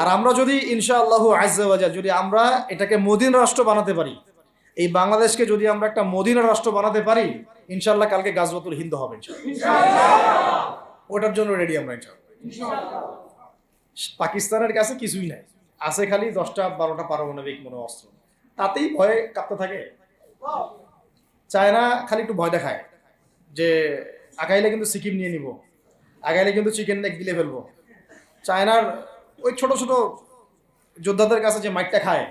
আর আমরা যদি ইনশা আল্লাহ আজাল যদি আমরা এটাকে মদিন রাষ্ট্র বানাতে পারি, এই বাংলাদেশকে যদি আমরা একটা মদিনা রাষ্ট্র বানাতে পারি ইনশাল্লাহ কালকে গাজবাতুল হিন্দু হবে ওটার জন্য রেডি আমরা পাকিস্তানের কাছে কিছুই নাই। আছে খালি দশটা, বারোটা পারমাণবিক মনে অস্ত্র। তাতেই ভয়ে কাঁপতে থাকে। চায়না খালি একটু ভয় দেখায় যে আগাইলে কিন্তু সিকিম নিয়ে নিব, আগাইলে কিন্তু চিকেন নেক গিলে ফেলব। চায়নার ওই ছোট ছোট যোদ্ধাদের কাছে যে মাইকটা খায়।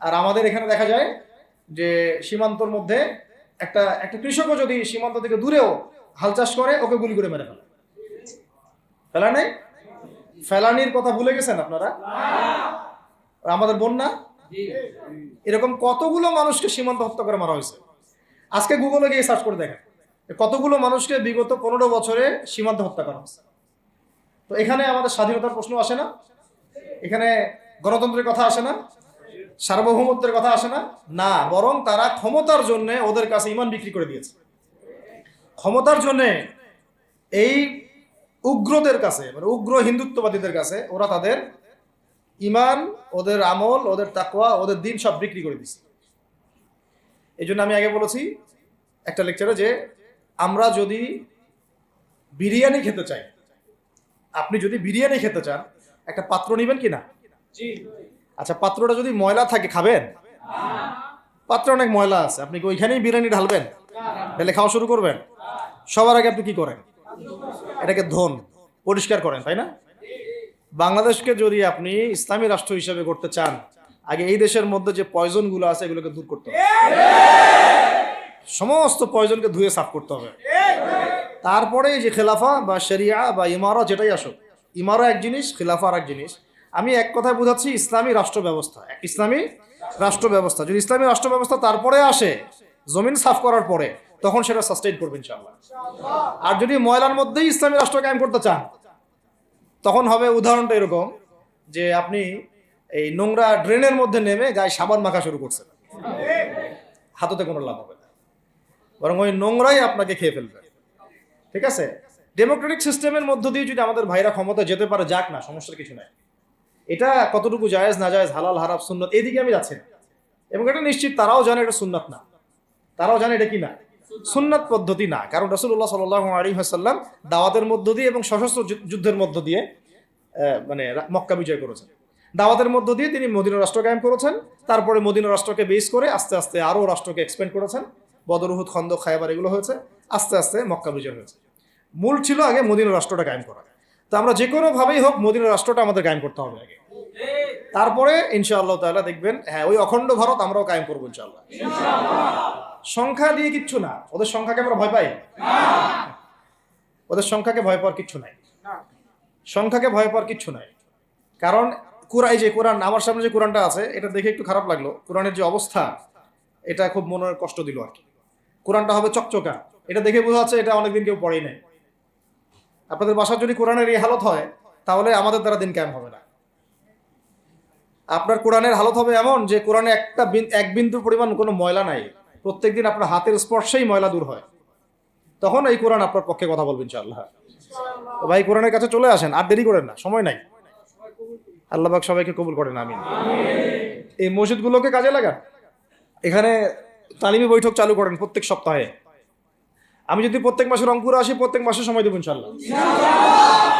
আর আমাদের এখানে দেখা যায় যে সীমান্তর মধ্যে একটা একটা কৃষকও যদি সীমান্ত থেকে দূরেও হাল চাষ করে, ওকে গুলি করে মেরে ফেলে। ফেলা ফেলানির কথা ভুলে গেছেন আপনারা? আমাদের বন্যা? এরকম কতগুলো মানুষকে সীমান্ত হত্যা করে মারা হয়েছে? আজকে গুগলে গিয়ে সার্চ করে দেখেন। কতগুলো মানুষকে বিগত পনেরো বছরে সীমান্ত হত্যা করা হয়েছে? তো এখানে আমাদের স্বাধীনতার প্রশ্ন আসে না। এখানে গণতন্ত্রের কথা আসে না, সার্বভৌমত্বের কথা আসে না না, বরং তারা ক্ষমতার জন্য ওদের কাছে ইমান বিক্রি করে দিয়েছে। ক্ষমতার জন্য এই উগ্রদের কাছে মানে উগ্র হিন্দুত্ববাদীদের কাছে ওরা তাদের ইমান, ওদের আমল, ওদের তাকওয়া, ওদের দিন সব বিক্রি করে দিচ্ছে এই জন্য আমি আগে বলেছি একটা লেকচারে যে আমরা যদি বিরিয়ানি খেতে চাই আপনি যদি বিরিয়ানি খেতে চান একটা পাত্র নেবেন কি না? আচ্ছা পাত্রটা যদি ময়লা থাকে খাবেন? পাত্র অনেক ময়লা আছে আপনি কি ওইখানেই বিরিয়ানি ঢালবেন? ঢেলে খাওয়া শুরু করবেন? সবার আগে আপনি কি করেন? এটাকে ধন পরিষ্কার করেন তাই না? বাংলাদেশকে যদি আপনি ইসলামী রাষ্ট্র হিসেবে করতে চান আগে এই দেশের মধ্যে যে পয়জনগুলো আছে এগুলোকে দূর করতে হবে। সমস্ত পয়জনকে ধুয়ে সাফ করতে হবে। তারপরে যে খেলাফা বা শরিয়া বা ইমারা যেটাই আসুক, ইমারা এক জিনিস, খেলাফা আর এক জিনিস। আমি এক কথায় বোঝাচ্ছি, ইসলামী রাষ্ট্র ব্যবস্থা, এক ইসলামী রাষ্ট্র ব্যবস্থা। যদি ইসলামী রাষ্ট্র ব্যবস্থা তারপরে আসে, জমিন সাফ করার পরে, তখন সেটা সাস্টেইন করবে ইনশাআল্লাহ। আর যদি ময়লার মধ্যেই ইসলামী রাষ্ট্র কায়েম করতে চান, তখন হবে উদাহরণটা এরকম যে আপনি এই নোংরা ড্রেনের মধ্যে নেমে গায়ে সাবান মাখা শুরু করছেন। হাততে কোনো লাভ হবে না। বরং ওই নোংরাই আপনাকে খেয়ে ফেলবে। ঠিক আছে? ডেমোক্রেটিক সিস্টেমের মধ্য দিয়ে যদি আমাদের ভাইরা ক্ষমতা যেতে পারে, যাক না, সমস্যার কিছু নাই। এটা কতটুকু জায়েজ, না জায়েজ, হালাল হারাপ সুন্নত, এদিকে আমি যাচ্ছি না। এবং এটা নিশ্চিত তারাও জানে এটা সুন্নাত না। তারাও জানে এটা কি না? সুন্নাত পদ্ধতি না। কারণ রসুল্লাহ সাল আলী হাসাল্লাম দাওয়াতের মধ্য দিয়ে এবং সশস্ত্র যুদ্ধের মধ্য দিয়ে মানে মক্কা বিজয় করেছেন। দাওয়াতের মধ্য দিয়ে তিনি মদিনা রাষ্ট্র কায়েম করেছেন। তারপরে মদিনা রাষ্ট্রকে বেস করে আস্তে আস্তে আরও রাষ্ট্রকে এক্সপেন্ড করেছেন। বদরুহুদ খন্দ খায়বার এগুলো হয়েছে। আস্তে আস্তে মক্কা বিজয় হয়েছে। মূল ছিল আগে মদিনা রাষ্ট্রটা কায়েম করা। তো আমরা যে কোনোভাবেই হোক মদিনা রাষ্ট্রটা আমাদের কায়েম করতে হবে আগে। তারপরে ইনশাআল্লাহ তাআলা দেখবেন হ্যাঁ ওই অখণ্ড ভারত আমরাও কায়েম করব ইনশাআল্লাহ। সংখ্যা দিয়ে কিচ্ছু না। ওদের সংখ্যাকে আমরা ভয় পাই? ওদের সংখ্যাকে ভয় পাওয়ার কিচ্ছু নাই। সংখ্যাকে ভয় পাওয়ার কিচ্ছু নাই। কারণ কোরআন যে কোরআন, আমার সামনে যে কোরআনটা আছে, এটা দেখে একটু খারাপ লাগল। কোরআনের যে অবস্থা, এটা খুব মনের কষ্ট দিল আর কি। কোরআনটা হবে চকচকা। এটা দেখে বোঝা যাচ্ছে এটা অনেকদিন কেউ পড়েই নাই। আপনাদের বাসার যদি কোরআনের এই হালত হয়, তাহলে আমাদের দ্বারা দিন ক্যাম্প হবে না। আপনার কোরআনের হালত হবে এমন যে, কোরআনে একটা এক বিন্দু পরিমাণ কোনো ময়লা নাই। প্রত্যেক দিন আপনার হাতের স্পর্শেই ময়লা দূর হয়। তখন এই কোরআন আপনার পক্ষে কথা বলবেন ইনশাআল্লাহ। ভাই, কোরআনের কাছে চলে আসেন, আর দেরি করেন না, সময় নাই। আল্লাহ পাক সবাইকে কবুল করেন, আমিন। এই মসজিদগুলোকে কাজে লাগান। এখানে তালিমি বৈঠক চালু করেন প্রত্যেক সপ্তাহে। আমি যদি প্রত্যেক মাসে রংপুরে আসি প্রত্যেক মাসে সময় দেবো ইনশাল্লাহ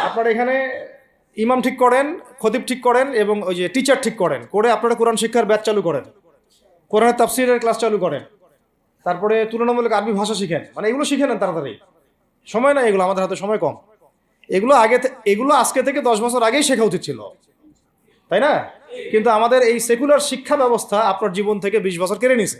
আপনারা এখানে ইমাম ঠিক করেন খতিব ঠিক করেন এবং ওই যে টিচার ঠিক করেন। করে আপনারা কোরআন শিক্ষার ব্যাচ চালু করেন। কোরআনের তাফসিরের ক্লাস চালু করেন। তারপরে তুলনামূলক আরবি ভাষা শিখেন। মানে এগুলো শিখে নেন তাড়াতাড়ি। সময় নাই এগুলো আমাদের হাতে সময় কম। এগুলো আগে এগুলো আজকে থেকে দশ বছর আগেই শেখা উচিত ছিল। তাই না? কিন্তু আমাদের এই সেকুলার শিক্ষা ব্যবস্থা আপনার জীবন থেকে বিশ বছর কেড়ে নিছে।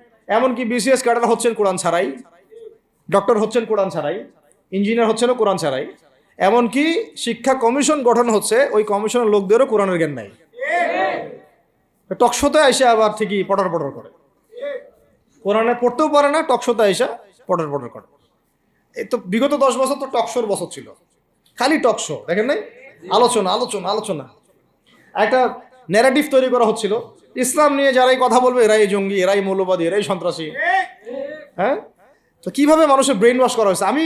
এমনকি বিসিএস ক্যাডার হচ্ছেন কোরআন ছাড়াই, ডক্টর হচ্ছেন কোরআন ছাড়াই, ইঞ্জিনিয়ার হচ্ছেনও কোরআন ছাড়াই, এমনকি শিক্ষা কমিশন গঠন হচ্ছে ওই কমিশনের লোকদেরও কোরআনের জ্ঞান নাই। টকশোতে এসে আবার ঠিকই পটর পটর করে। কোরআনে পড়তেও পারে না, টকশোতে এসে পটর পটর করে। এই তো বিগত দশ বছর তো টকশোর বছর ছিল। খালি টকশো, দেখেন নাই? আলোচনা আলোচনা আলোচনা। একটা ন্যারেটিভ তৈরি করা হচ্ছিল। ইসলাম নিয়ে যারাই কথা বলবে, এরাই জঙ্গি, এরাই মৌলবাদী, এরাই সন্ত্রাসী। হ্যাঁ? তো কীভাবে মানুষের ব্রেন ওয়াশ করা হয়েছে? আমি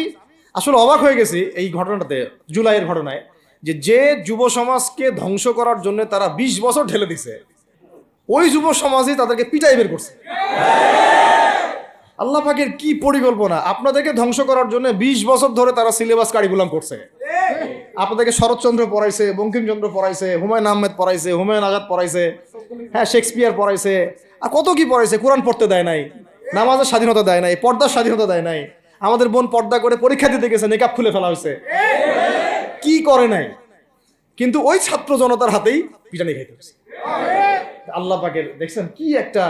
আসলে অবাক হয়ে গেছি এই ঘটনাটাতে, জুলাইয়ের ঘটনায়, যে যে যুব সমাজকে ধ্বংস করার জন্য তারা বিশ বছর ঢেলে দিছে, ওই যুব সমাজই তাদেরকে পিটাই বের করছে। আল্লাহ পাকের কি পরিকল্পনা? আপনাদেরকে ধ্বংস করার জন্য বিশ বছর ধরে তারা সিলেবাস কারিকুলাম করছে। আপনাদেরকে শরৎচন্দ্র পড়াইছে, বঙ্কিমচন্দ্র পড়াইছে, হুমায়ুন আহমেদ পড়াইছে, হুমায়ুন আজাদ পড়াইছে হ্যাঁ শেক্সপিয়ার পড়াইছে। আর কত কি পড়াইছে? কোরআন পড়তে দেয় নাই, নামাজের স্বাধীনতা দেয় নাই, পর্দার স্বাধীনতা দেয় নাই। আমাদের বোন পর্দা করে পরীক্ষা দিতে গেছে, নেকাব খুলে ফেলা হয়েছে। কি করে নাই? কিন্তু ওই ছাত্র জনতার হাতেই পিটানি খাইতে হয়েছে। আল্লাহ পাকের, দেখছেন কি একটা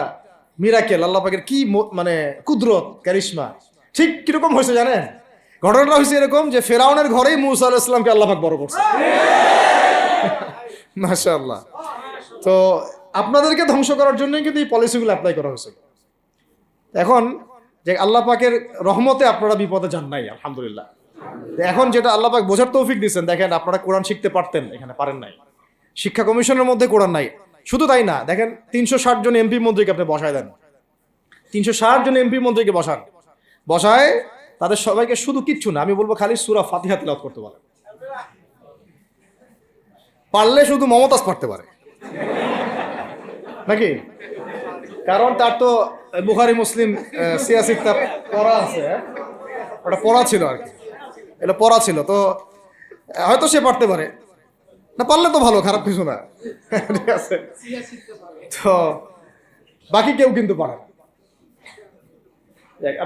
মিরাকেল আল্লাহ পাকের কি মানে কুদরত ক্যারিশমা ঠিক কীরকম হয়েছে জানেন? ঘটনাটা হয়েছে এরকম যে ফেরাউনের ঘরেই মুসা আলাহ ইসলামকে আল্লাহ পাক বড় করছে। আল্লাহ তো আপনাদেরকে ধ্বংস করার জন্যই কিন্তু এই পলিসিগুলো অ্যাপ্লাই করা হয়েছে। এখন যে আল্লাহ পাকের রহমতে আপনারা বিপদে যান নাই আলহামদুলিল্লাহ। এখন যেটা আল্লাহ পাক বোঝার তৌফিক দিচ্ছেন দেখেন আপনারা কোরআন শিখতে পারতেন এখানে পারেন নাই। শিক্ষা কমিশনের মধ্যে কোরআন নাই। শুধু তাই না দেখেন তিনশো ষাট জন এমপি মন্ত্রীকে আপনি বসায় দেন। তিনশো ষাট জন এমপি মন্ত্রীকে বসান। বসায় তাদের সবাইকে শুধু কিচ্ছু না, আমি বলব খালি সুরা ফাতিহা তিলাওয়াত করতে পারে। পারলে শুধু মমতাজ পারতে পারে। নাকি? কারণ তার তো বুখারি, মুসলিম সিয়াসি কিতাব পড়া আছে হ্যাঁ? ওটা পড়া ছিল আর কি। এটা পড়া ছিল, তো হয়তো সে পারতে পারে। না, পারলে তো ভালো, খারাপ কিছু না। ঠিক আছে? তো, বাকি কেউ কিন্তু পারে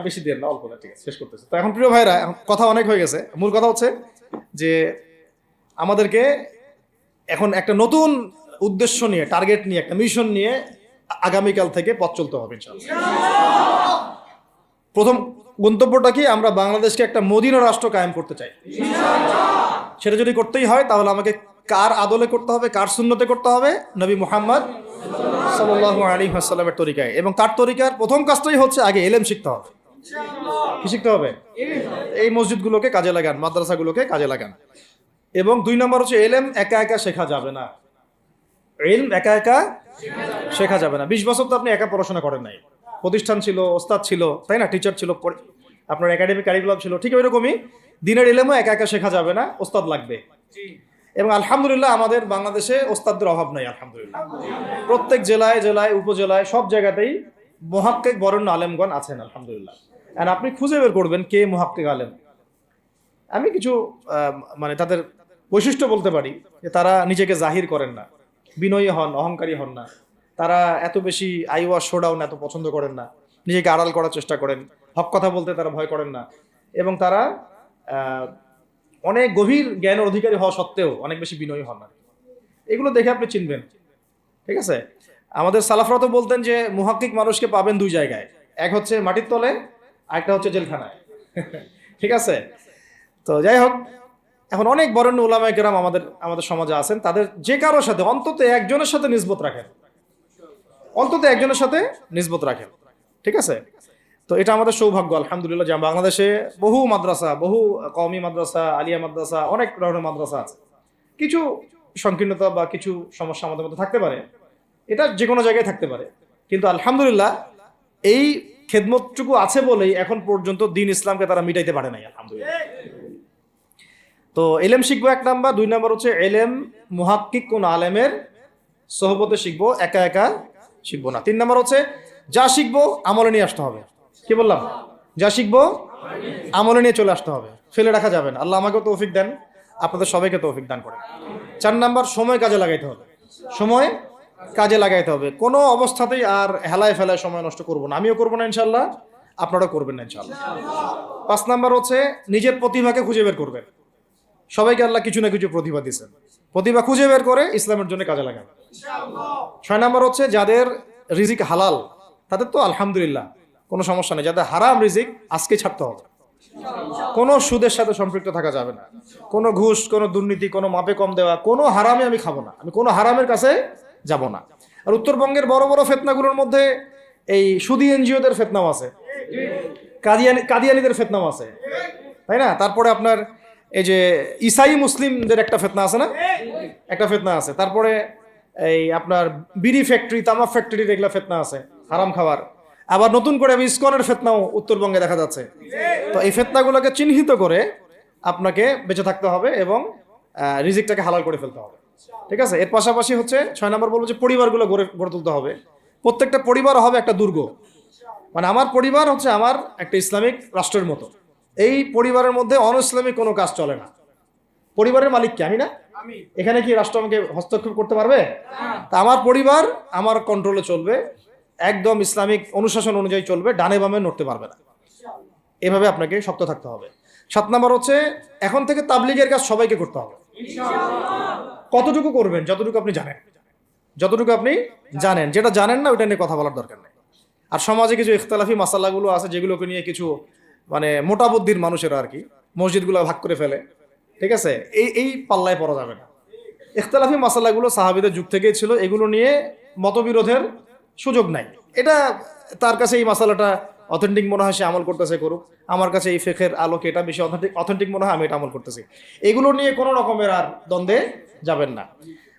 বেশি দেন না, অল্প না, ঠিক আছে, শেষ করতেছে। তো এখন প্রিয় ভাইরা, এখন কথা অনেক হয়ে গেছে। মূল কথা হচ্ছে যে আমাদেরকে এখন একটা নতুন উদ্দেশ্য নিয়ে টার্গেট নিয়ে, একটা মিশন নিয়ে আগামীকাল থেকে পথ চলতে হবে প্রথম গন্তব্যটা কি? আমরা বাংলাদেশকে একটা মদিনা রাষ্ট্র কায়েম করতে চাই। সেটা যদি করতেই হয়, তাহলে আমাকে কার আদলে করতে হবে, কার শূন্যতে করতে হবে? নবী মুহাম্মদ সাল্লাল্লাহু আলাইহি ওয়াসাল্লামের তরিকায়। এবং তার তরিকার? প্রথম কাজটাই হচ্ছে আগে এলেম শিখতে হবে। কি শিখতে হবে? এই মসজিদগুলোকে কাজে লাগান, মাদ্রাসাগুলোকে কাজে লাগান। এবং দুই নম্বর হচ্ছে এলেম একা একা শেখা যাবে না। এলম একা একা শেখা যাবে না। বিশ বছর তো আপনি একা পড়াশোনা করেন নাই। প্রতিষ্ঠান ছিল, ওস্তাদ ছিল, তাই না? টিচার ছিল আপনার একাডেমিক কারিকুলাম ছিল, ঠিক ওই দিনের এলেমও একা একা শেখা যাবে না, ওস্তাদ লাগবে। এবং আলহামদুলিল্লাহ আমাদের বাংলাদেশে ওস্তাদদের অভাব নাই, আলহামদুলিল্লাহ। প্রত্যেক জেলায় জেলায়, উপজেলায়, সব জায়গাতেই মহাক্কেক বরেণ্য আলেমগণ আছেন, আলহামদুলিল্লাহ। আর আপনি খুঁজে বের করবেন কে মহাক্কেক আলেম। আমি কিছু মানে তাদের বৈশিষ্ট্য বলতে পারি, যে তারা নিজেকে জাহির করেন না, বিনয়ী হন, অহংকারী হন না। তারা এত বেশি আইওয়া শোডাউন এত পছন্দ করেন না, নিজেকে আড়াল করার চেষ্টা করেন, হক কথা বলতে তারা ভয় করেন না। এবং তারা অনেক গভীর জ্ঞানের অধিকারী হওয়া সত্ত্বেও অনেক বেশি বিনয়ী হন না। এগুলো দেখে আপনি চিনবেন। ঠিক আছে? আমাদের সালাফরা তো বলতেন যে মুহাক্কিক মানুষকে পাবেন দুই জায়গায়। এক হচ্ছে মাটির তলে, আরেকটা হচ্ছে জেলখানায়। ঠিক আছে? তো যাই হোক, এখন অনেক বরেণ্য ওলামায় কেরাম আমাদের আমাদের সমাজে আছেন। তাদের যে কারোর সাথে, অন্তত একজনের সাথে নিসবত রাখেন। অন্তত একজনের সাথে নিসবত রাখেন। ঠিক আছে? তো এটা আমাদের সৌভাগ্য, আলহামদুলিল্লাহ, যে বাংলাদেশে বহু মাদ্রাসা, বহু কওমি মাদ্রাসা, আলিয়া মাদ্রাসা, অনেক ধরনের মাদ্রাসা আছে। কিছু সংকীর্ণতা বা কিছু সমস্যা আমাদের মধ্যে থাকতে পারে। এটা যে কোনো জায়গায় থাকতে পারে। কিন্তু আলহামদুলিল্লাহ, এই খেদমতটুকু আছে বলেই এখন পর্যন্ত দিন ইসলামকে তারা মিটাইতে পারে নাই, আলহামদুলিল্লাহ। তো এলেম শিখব এক নাম্বার, দুই নাম্বার হচ্ছে এলেম মুহাক্কিক কোন আলেমের সহবতে শিখব, একা একা শিখব না। তিন নাম্বার হচ্ছে, যা শিখব আমলে নিয়ে আসতে হবে। কি বললাম? যা শিখব, আমলে নিয়ে চলে আসতে হবে। ফেলে রাখা যাবে না। আল্লাহ আমাকেও তৌফিক দেন, আপনাদের সবাইকে তৌফিক দান করেন। চার নাম্বার, সময় কাজে লাগাইতে হবে। সময় কাজে লাগাইতে হবে। কোনো অবস্থাতেই আর হেলায় ফেলায় সময় নষ্ট করব না। আমিও করব না ইনশাল্লাহ আপনারাও করবেন না ইনশাল্লাহ পাঁচ নাম্বার হচ্ছে, নিজের প্রতিভাকে খুঁজে বের করবেন। সবাইকে আল্লাহ কিছু না কিছু প্রতিভা দিয়েছেন। প্রতিভা খুঁজে বের করে ইসলামের জন্য কাজে লাগাবে ছয় নাম্বার হচ্ছে, যাদের রিজিক হালাল, তাদের তো আলহামদুলিল্লাহ। কোনো সমস্যা নেই। যাদের হারাম রিজিক, আজকে ছাড়তে হবে। কোনো সুদের সাথে সম্পৃক্ত থাকা যাবে না। কোনো ঘুষ, কোনো দুর্নীতি, কোনো মাপে কম দেওয়া, কোনো হারামে আমি খাব না। আমি কোনো হারামের কাছে যাব না। আর উত্তরবঙ্গের বড় বড় ফেতনাগুলোর মধ্যে এই সুদি এনজিওদের ফেতনাও আছে। কাদিয়ানি কাদিয়ানিদের ফেতনাও আছে। তাই না? তারপরে আপনার এই যে ইসাই মুসলিমদের একটা ফেতনা আছে না? একটা ফেতনা আছে। তারপরে এই আপনার বিড়ি ফ্যাক্টরি, তামাক ফ্যাক্টরির এগুলা ফেতনা আছে। হারাম খাবার আবার নতুন করে আমি ইস্কনের ফেতনাও উত্তরবঙ্গে দেখা যাচ্ছে। তো এই ফেতনাগুলোকে চিহ্নিত করে আপনাকে বেঁচে থাকতে হবে এবং রিজিকটাকে হালাল করে ফেলতে হবে। ঠিক আছে? এর পাশাপাশি হচ্ছে ছয় নম্বর বলব যে পরিবারগুলো গড়ে গড়ে তুলতে হবে। প্রত্যেকটা পরিবার হবে একটা দুর্গ। মানে আমার পরিবার হচ্ছে আমার একটা ইসলামিক রাষ্ট্রের মতো। এই পরিবারের মধ্যে অন ইসলামিক কোনো কাজ চলে না। পরিবারের মালিক কে? আমি না? এখানে কি রাষ্ট্র আমাকে হস্তক্ষেপ করতে পারবে? তা আমার পরিবার আমার কন্ট্রোলে চলবে। একদম ইসলামিক অনুশাসন অনুযায়ী চলবে, ডানে বামে নড়তে পারবে না। এভাবে আপনাকে শক্ত থাকতে হবে। সাত নম্বর হচ্ছে, এখন থেকে তাবলিগের কাজ সবাইকে করতে হবে। কতটুকু করবেন, যতটুকু আপনি জানেন। যতটুকু আপনি জানেন, যেটা জানেন না, ওইটা নিয়ে কথা বলার দরকার নেই। আর সমাজে কিছু ইখতলাফি মাসাল্লাগুলো আছে, যেগুলোকে নিয়ে কিছু মানে মোটা বুদ্ধির মানুষেরা আর কি, মসজিদগুলো ভাগ করে ফেলে। ঠিক আছে? এই এই পাল্লায় পড়া যাবে না। ইখতলাফি মাসাল্লাগুলো সাহাবিদের যুগ থেকেই ছিল। এগুলো নিয়ে মতবিরোধের সুযোগ নাই। এটা তার কাছে এই মাসালাটা অথেন্টিক মনে হয় সে আমল করতেছে করুক। আমার কাছে এই ফেখের আলোকে এটা বেশি অথেন্টিক অথেন্টিক মনে হয় আমি এটা আমল করতেছি। এগুলো নিয়ে কোনো রকমের আর দ্বন্দ্বে যাবেন না।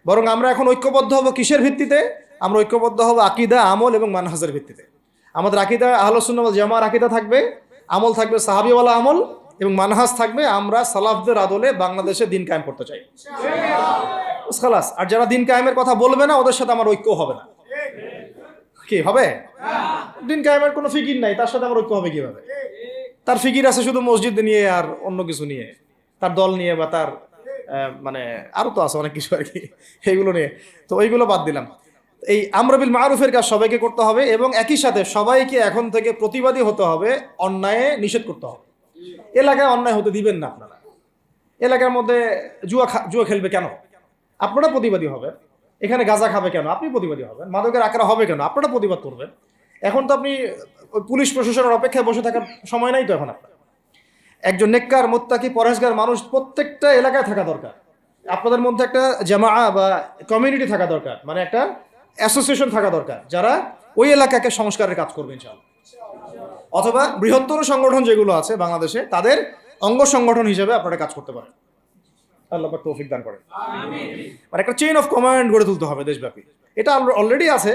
বরং আমরা এখন ঐক্যবদ্ধ হব কিসের ভিত্তিতে? আমরা ঐক্যবদ্ধ হব আকিদা, আমল এবং মানহাজের ভিত্তিতে। আমাদের আকিদা আহলসুন্নাল জামার আকিদা থাকবে, আমল থাকবে সাহাবিওয়ালা আমল এবং মানহাজ থাকবে। আমরা সালাফদের আদলে বাংলাদেশে দিন কায়েম করতে চাই। খালাস আর যারা দিন কায়েমের কথা বলবে না, ওদের সাথে আমার ঐক্য হবে না। কি হবে দিন কায়েমের কোনো ফিকির নাই, তার সাথে আমার ঐক্য হবে কীভাবে? তার ফিকির আছে শুধু মসজিদ নিয়ে আর অন্য কিছু নিয়ে, তার দল নিয়ে বা তার মানে আরও তো আছে অনেক কিছু আর কি, এইগুলো নিয়ে। তো ওইগুলো বাদ দিলাম। এই আমরবিল মারুফের কাজ সবাইকে করতে হবে এবং একই সাথে সবাইকে এখন থেকে প্রতিবাদী হতে হবে, অন্যায়ে নিষেধ করতে হবে। এলাকায় অন্যায় হতে দিবেন না আপনারা। এলাকার মধ্যে জুয়া জুয়া খেলবে কেন? আপনারা প্রতিবাদী হবেন। এখানে গাঁজা খাবে কেন? আপনি প্রতিবাদী হবেন। মাদকের আকারা হবে কেন? আপনারা প্রতিবাদ করবেন। এখন তো আপনি পুলিশ প্রশাসনের অপেক্ষায় বসে থাকার সময় নাই তো এখন আপনার। একজন নেককার, মোত্তাকি পরেশগার মানুষ প্রত্যেকটা এলাকায় থাকা দরকার। আপনাদের মধ্যে একটা জামা বা কমিউনিটি থাকা দরকার। মানে একটা অ্যাসোসিয়েশন থাকা দরকার, যারা ওই এলাকাকে সংস্কারের কাজ করবে ইনশাআল্লাহ। অথবা বৃহত্তর সংগঠন যেগুলো আছে বাংলাদেশে, তাদের অঙ্গ সংগঠন হিসেবে আপনারা কাজ করতে পারেন। আল্লাহ তৌফিক দান করেন। মানে একটা চেইন অফ কমান্ড গড়ে তুলতে হবে দেশব্যাপী। এটা অলরেডি আছে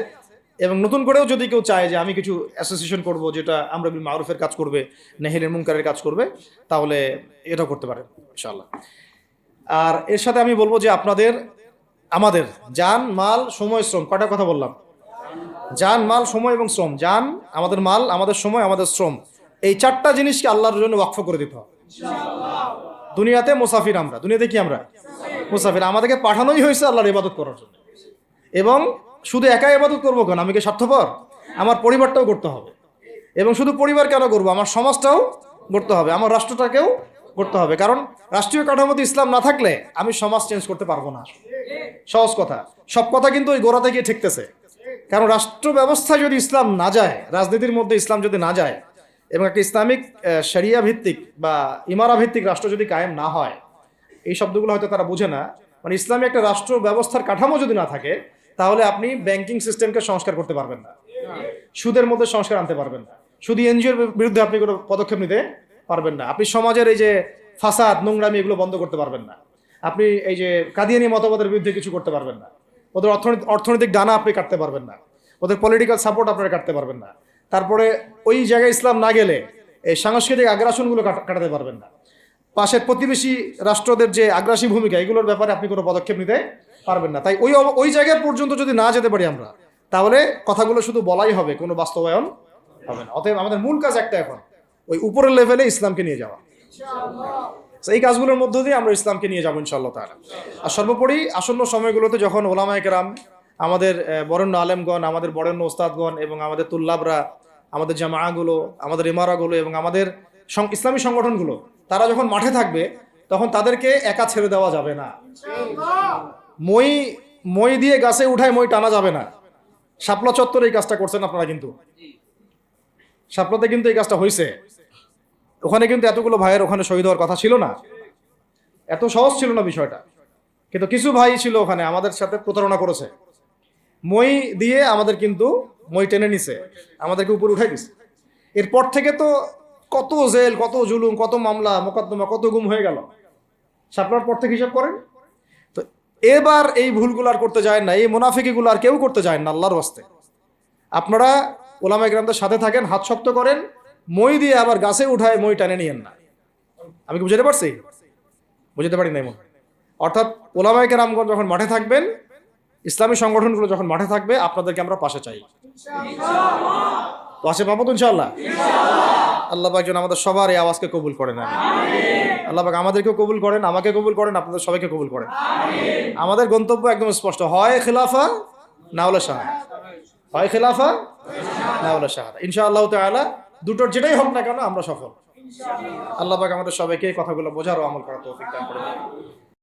এবং নতুন করেও যদি কেউ চায় যে আমি কিছু অ্যাসোসিয়েশন করব যেটা আমরা বিল মারুফের কাজ করবে নেহেলের মুনকারের কাজ করবে, তাহলে এটাও করতে পারেন, ইনশাআল্লাহ। আর এর সাথে আমি বলব যে আপনাদের, আমাদের যান, মাল, সময়, শ্রম কটা কথা বললাম? যান, মাল, সময় এবং শ্রম। যান, আমাদের মাল, আমাদের সময়, আমাদের শ্রম। এই চারটা জিনিসকে আল্লাহর জন্য ওয়াকফ করে দিতে হবে। দুনিয়াতে মুসাফির আমরা, দুনিয়াতে কি আমরা? মুসাফির। আমাদেরকে পাঠানোই হয়েছে আল্লাহর ইবাদত করার জন্য। এবং শুধু একা ইবাদত করব কেন? আমি কি স্বার্থপর? আমার পরিবারটাও করতে হবে। এবং শুধু পরিবার কেন করব? আমার সমাজটাও গড়তে হবে। আমার রাষ্ট্রটাকেও করতে হবে। কারণ রাষ্ট্রীয় কাঠামোতে ইসলাম না থাকলে আমি সমাজ চেঞ্জ করতে পারব না। সহজ কথা। সব কথা কিন্তু ওই গোড়াতে গিয়ে ঠেকতেছে। কারণ রাষ্ট্র ব্যবস্থায় যদি ইসলাম না যায়, রাজনীতির মধ্যে ইসলাম যদি না যায় এবং একটা ইসলামিক শরিয়া ভিত্তিক বা ইমারা ভিত্তিক রাষ্ট্র যদি কায়েম না হয়, এই শব্দগুলো হয়তো তারা বুঝে না। মানে ইসলামী একটা রাষ্ট্র ব্যবস্থার কাঠামো যদি না থাকে, তাহলে আপনি ব্যাংকিং সিস্টেমকে সংস্কার করতে পারবেন না। সুদের মধ্যে সংস্কার আনতে পারবেন না। শুধু এনজিওর বিরুদ্ধে আপনি কোনো পদক্ষেপ নিতে পারবেন না। আপনি সমাজের এই যে ফাসাদ, নোংরামি, এগুলো বন্ধ করতে পারবেন না। আপনি এই যে কাদিয়ানি মতবাদের বিরুদ্ধে কিছু করতে পারবেন না। ওদের অর্থনৈতিক অর্থনৈতিক ডানা আপনি কাটতে পারবেন না। ওদের পলিটিক্যাল সাপোর্ট আপনারা কাটতে পারবেন না। তারপরে ওই জায়গায় ইসলাম না গেলে এই সাংস্কৃতিক আগ্রাসনগুলো কাটা- কাটাতে পারবেন না। পাশের প্রতিবেশী রাষ্ট্রদের যে আগ্রাসী ভূমিকা, এগুলোর ব্যাপারে আপনি কোনো পদক্ষেপ নিতে পারবেন না। তাই ওই ওই জায়গা পর্যন্ত যদি না যেতে পারি আমরা, তাহলে কথাগুলো শুধু বলাই হবে, কোনো বাস্তবায়ন হবে না। অতএব আমাদের মূল কাজ একটা এখন, ওই উপরের লেভেলে ইসলামকে নিয়ে যাওয়া। এই কাজগুলোর মধ্য দিয়ে আমরা ইসলামকে নিয়ে যাব ইনশাআল্লাহ তাআলা। আর সর্বোপরি আসন্ন সময়গুলোতে যখন ওলামায়ে কেরাম, আমাদের বরেণ্য আলেমগণ, আমাদের বরেণ্য ওস্তাদগণ এবং আমাদের তুল্লাবরা আমাদের জামাগুলো আমাদের ইমারাগুলো এবং আমাদের ইসলামী সংগঠনগুলো, তারা যখন মাঠে থাকবে, তখন তাদেরকে একা ছেড়ে দেওয়া যাবে না। মই মই দিয়ে গাছে উঠায় মই টানা যাবে না। শাপলা চত্বর এই কাজটা করছেন আপনারা কিন্তু। শাপলাতে কিন্তু এই কাজটা হয়েছে ওখানে কিন্তু এতগুলো ভাইয়ের ওখানে শহীদ হওয়ার কথা ছিল না। এত সহজ ছিল না বিষয়টা। কিন্তু কিছু ভাই ছিল ওখানে, আমাদের সাথে প্রতারণা করেছে। মই দিয়ে আমাদের কিন্তু মই টেনে নিছে, আমাদেরকে উপরে উঠাই দিছে। এরপর থেকে তো কত জেল, কত জুলুম, কত মামলা, মোকদ্দমা, কত গুম হয়ে গেল। সাপলার পর থেকে হিসাব করেন। তো এবার এই ভুলগুলো আর করতে যায় না, এই মুনাফিকিগুলো আর কেউ করতে যায় না আল্লাহর ওয়াস্তে আপনারা ওলামা গ্রামদের সাথে থাকেন, হাত শক্ত করেন, মই দিয়ে আবার গাছে উঠায় মই টানে নিয়েন না। আমি কি বুঝাতে পারছি? বুঝতে পারি নাই এমন অর্থাৎ ওলামায় কেরামগঞ্জ যখন মাঠে থাকবেন ইসলামী সংগঠনগুলো যখন মাঠে থাকবে, আপনাদেরকে আমরা পাশে চাই। পাশে পাবো তো ইনশাল্লাহ আল্লাহ পাক যেন আমাদের সবার এই আওয়াজকে কবুল করেন আল্লাহ পাক আমাদেরকেও কবুল করেন, আমাকে কবুল করেন, আপনাদের সবাইকে কবুল করেন। আমাদের গন্তব্য একদম স্পষ্ট, হয় খিলাফা, না হলে হয় খিলাফা, না হলে শাহাদ। ইনশাআল্লাহ তাআলা, দুটোর যেটাই হোক না কেন আমরা সফল। আল্লাহ পাক আমাদের সবাইকে কথাগুলো বোঝার ও আমল করার তৌফিক দান করে